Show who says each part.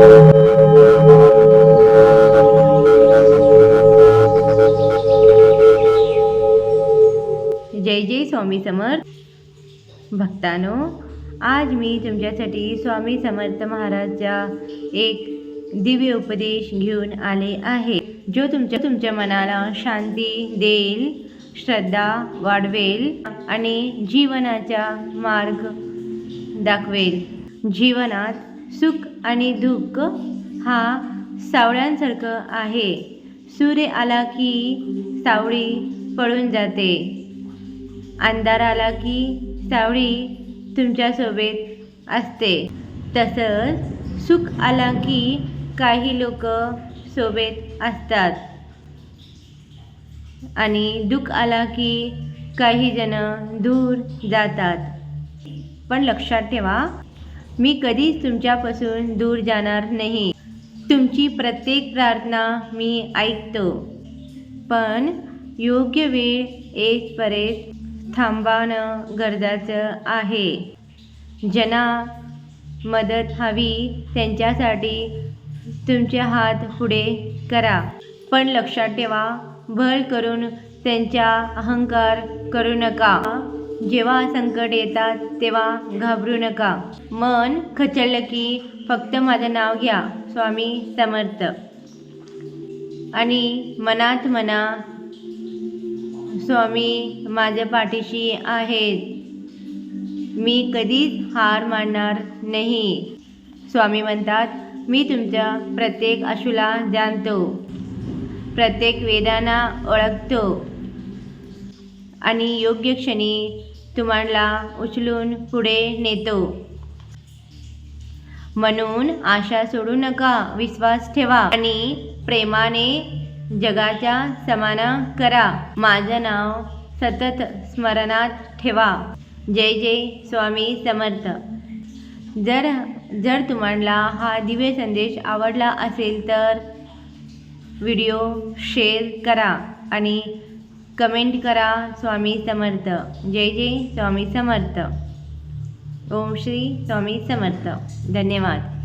Speaker 1: जय जय स्वामी समर्थ. भक्तानो आज मी तुमच्यासाठी स्वामी समर्थ महाराजचा एक दिव्य उपदेश घेऊन आले आहे जो तुमच्या तुमच्या मनाला शांती देईल श्रद्धा वाढवेल आणि जीवनाचा मार्ग दाखवेल. जीवनात सुख आणि दुःख हा सावळ्यांसारखं आहे. सूर्य आला की सावळी पळून जाते. अंधार आला की सावळी तुमच्यासोबत असते. तसंच सुख आला की काही लोक सोबत असतात. आणि दुःख आला की काही जण दूर जातात. पण लक्षात ठेवा मी कधीच तुमच्यापासून दूर जाणार नाही. तुमची प्रत्येक प्रार्थना मी ऐकतो. पण योग्य वेळ येतपर्यंत थांबवणं गरजेचं आहे. ज्यांना मदत हवी त्यांच्यासाठी तुमचे हात पुढे करा. पण लक्षात ठेवा भर करून त्यांचा अहंकार करू नका. जेव्हा संकट येतात तेव्हा घाबरू नका. मन खचललं की फक्त माझं नाव घ्या स्वामी समर्थ. आणि मनात मना स्वामी माझ्या पाठीशी आहेत. मी कधीच हार मानणार नाही. स्वामी म्हणतात मी तुमच्या प्रत्येक आशूला जाणतो. प्रत्येक वेदांना ओळखतो. आणि योग्य क्षणी तुम्हाला उचलून पुढे नेतो. म्हणून आशा सोडू नका विश्वास ठेवा आणि प्रेमाने जगाच्या समाना करा. माझं नाव सतत स्मरणात ठेवा. जय जय स्वामी समर्थ. जर जर तुम्हाला हा दिव्य संदेश आवडला असेल तर व्हिडिओ शेअर करा आणि कमेंट करा स्वामी समर्थ. जय जय स्वामी समर्थ. ओम श्री स्वामी समर्थ. धन्यवाद.